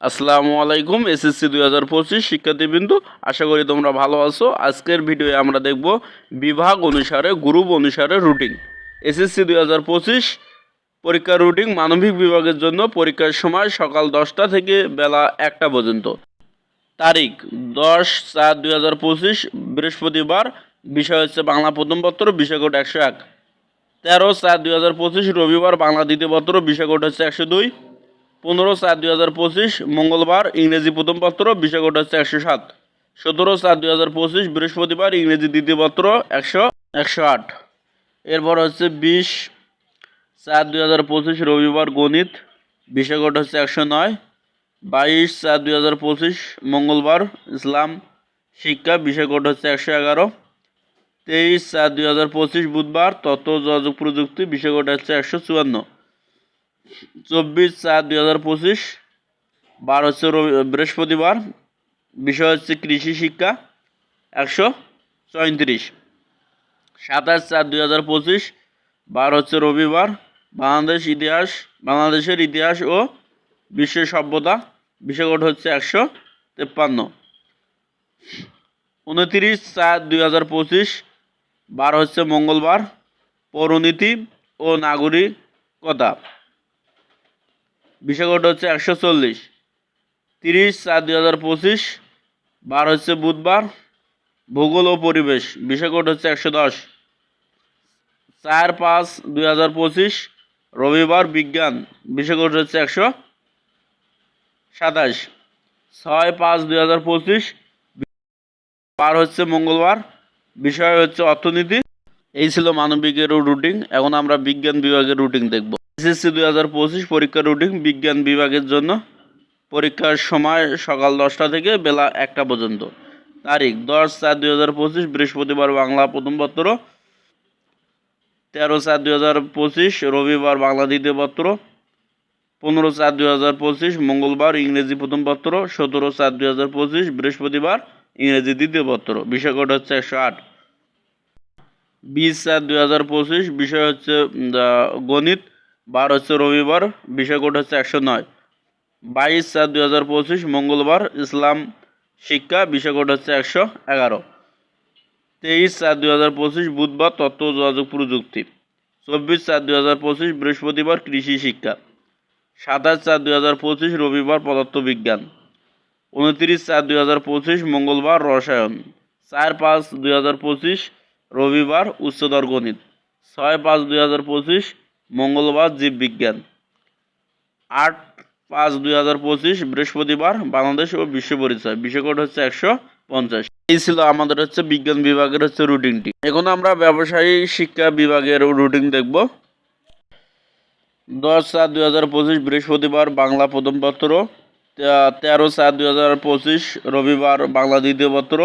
আসসালামু আলাইকুম, এসএসসি দুই হাজার পঁচিশ শিক্ষার্থীবৃন্দ, আশা করি তোমরা ভালো আছো। আজকের ভিডিওয়ে আমরা দেখব বিভাগ অনুসারে, গ্রুপ অনুসারে রুটিন। এসএসসি দুই হাজার পঁচিশ পরীক্ষার রুটিন মানবিক বিভাগের জন্য পরীক্ষার সময় সকাল দশটা থেকে বেলা একটা পর্যন্ত। তারিখ দশ চার দুই হাজার পঁচিশ, বৃহস্পতিবার। বিষয় হচ্ছে বাংলা প্রথম পত্র বিষয় কোড একশো এক। তেরো চার দুই হাজার পঁচিশ, রবিবার বাংলা দ্বিতীয় পত্র বিষয় হচ্ছে একশো দুই। পনেরো চার দুই হাজার পঁচিশ, মঙ্গলবার ইংরেজি প্রথম পত্র, বিষয় হচ্ছে একশো সাত। সতেরো চার দুই হাজার পঁচিশ, বৃহস্পতিবার ইংরেজি দ্বিতীয় পত্র, একশো একশো আট। এরপর হচ্ছে বিশ চার দুই হাজার পঁচিশ, রবিবার গণিত, বিষয় হচ্ছে একশো নয়। বাইশ চার দুই হাজার পঁচিশ, মঙ্গলবার ইসলাম, শিক্ষা, বিষয় হচ্ছে একশো এগারো। তেইশ চার দুই হাজার পঁচিশ, বুধবার, তথ্য যোগাযোগ প্রযুক্তি, বিষয় হচ্ছে একশো চুয়ান্ন। চব্বিশ চার দুই হাজার পঁচিশ, বার হচ্ছে বৃহস্পতিবার, বিষয় হচ্ছে কৃষি শিক্ষা, একশো চৌত্রিশ। সাতাশ চার দুই হাজার পঁচিশ, বার হচ্ছে রবিবার, বাংলাদেশ ইতিহাস, বাংলাদেশের ইতিহাস ও বিশ্ব সভ্যতা বিষয়কোড হচ্ছে একশো তেপ্পান্ন। উনতিরিশ চার দুই হাজার পঁচিশ, বার হচ্ছে মঙ্গলবার, পৌরনীতি ও নাগরিকতা। বিষয়কোড হচ্ছে একশো চল্লিশ। তিরিশ চার দুই হাজার পঁচিশ, বার হচ্ছে বুধবার। ভূগোল ও পরিবেশ বিষয়কোড হচ্ছে একশো দশ। চার পাঁচ দুই হাজার পঁচিশ, রবিবার বিজ্ঞান বিষয়কোড হচ্ছে একশো সাতাশ। ছয় পাঁচ দুই হাজার পঁচিশ পার হচ্ছে মঙ্গলবার। বিষয় হচ্ছে অর্থনীতি। এই ছিল মানবিকের রুটিন এখন আমরা বিজ্ঞান বিভাগের রুটিন দেখব। এসএসসি দুই হাজার পঁচিশ পরীক্ষার রুটিন বিজ্ঞান বিভাগের জন্য। পরীক্ষার সময় সকাল দশটা থেকে বেলা একটা পর্যন্ত। তারিখ, দশ চার দুই হাজার পঁচিশ, বৃহস্পতিবার বাংলা প্রথম পত্র। তেরো চার দুই হাজার পঁচিশ, রবিবার বাংলা দ্বিতীয় পত্র। পনেরো চার দুই হাজার পঁচিশ, মঙ্গলবার ইংরেজি প্রথম পত্র। সতেরো চার দুই হাজার পঁচিশ, বৃহস্পতিবার ইংরেজি দ্বিতীয় পত্র। বিষয় কোড হচ্ছে একশো আট। বিশ চার দুই হাজার পঁচিশ, বিষয় হচ্ছে গণিত। বার হচ্ছে রবিবার, বিষয় কোড হচ্ছে একশো নয়। বাইশ চার দুই হাজার পঁচিশ, মঙ্গলবার, ইসলাম শিক্ষা, বিষয় কোড হচ্ছে একশো এগারো। তেইশ চার দুই হাজার পঁচিশ, বুধবার, তথ্য যোগাযোগ প্রযুক্তি। চব্বিশ চার দুই হাজার পঁচিশ, বৃহস্পতিবার, কৃষি শিক্ষা। সাতাশ চার দুই হাজার পঁচিশ, রবিবার, পদার্থবিজ্ঞান। উনত্রিশ চার দুই হাজার পঁচিশ, মঙ্গলবার, রসায়ন। চার পাঁচ দুই হাজার পঁচিশ, রবিবার, উচ্চতর গণিত। ছয় পাঁচ দুই হাজার পঁচিশ মঙ্গলবার জীববিজ্ঞান আট পাঁচ দুই হাজার পঁচিশ বৃহস্পতিবার বাংলাদেশ ও বিশ্ব পরিচয়। বিষয়কোড হচ্ছে একশো পঞ্চাশ। এই ছিল আমাদের হচ্ছে বিজ্ঞান বিভাগের হচ্ছে রুটিনটি। এখন আমরা ব্যবসায়ী শিক্ষা বিভাগের রুটিন দেখব। দশ চার দুই হাজার পঁচিশ বৃহস্পতিবার বাংলা প্রথম পত্র তেরো চার দুই হাজার পঁচিশ রবিবার বাংলা দ্বিতীয় পত্র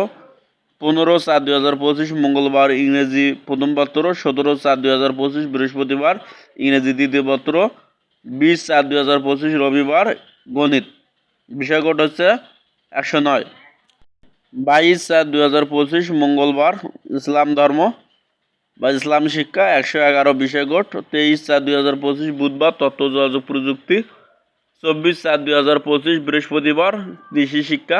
পনেরো চার দুই হাজার পঁচিশ মঙ্গলবার ইংরেজি প্রথম পত্র, সতেরো চার দুই হাজার পঁচিশ বৃহস্পতিবার ইংরেজি দ্বিতীয় পত্র, বিশ চার দুই হাজার পঁচিশ রবিবার গণিত। বিষয়কোড হচ্ছে একশো নয়। বাইশ চার দুই হাজার পঁচিশ মঙ্গলবার ইসলাম ধর্ম বা ইসলাম শিক্ষা, একশো এগারো বিষয়কোড তেইশ চার দুই হাজার পঁচিশ বুধবার তথ্য, যোগাযোগ প্রযুক্তি, চব্বিশ চার দুই হাজার পঁচিশ বৃহস্পতিবার কৃষি শিক্ষা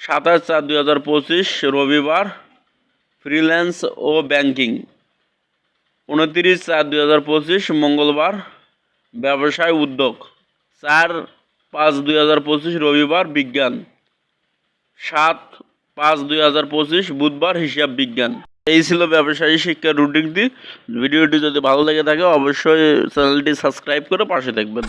সাতাশ চার দুই হাজার পঁচিশ, রবিবার ফ্রিল্যান্স ও ব্যাংকিং উনত্রিশ চার দুই হাজার পঁচিশ, মঙ্গলবার, ব্যবসায় উদ্যোগ। চার পাঁচ দুই হাজার পঁচিশ, রবিবার, বিজ্ঞান। সাত পাঁচ দুই হাজার পঁচিশ, বুধবার, হিসাব বিজ্ঞান। এই ছিল ব্যবসায়ী শিক্ষার রুটিনটি। ভিডিওটি যদি ভালো লেগে থাকে, অবশ্যই চ্যানেলটি সাবস্ক্রাইব করে পাশে থাকবেন।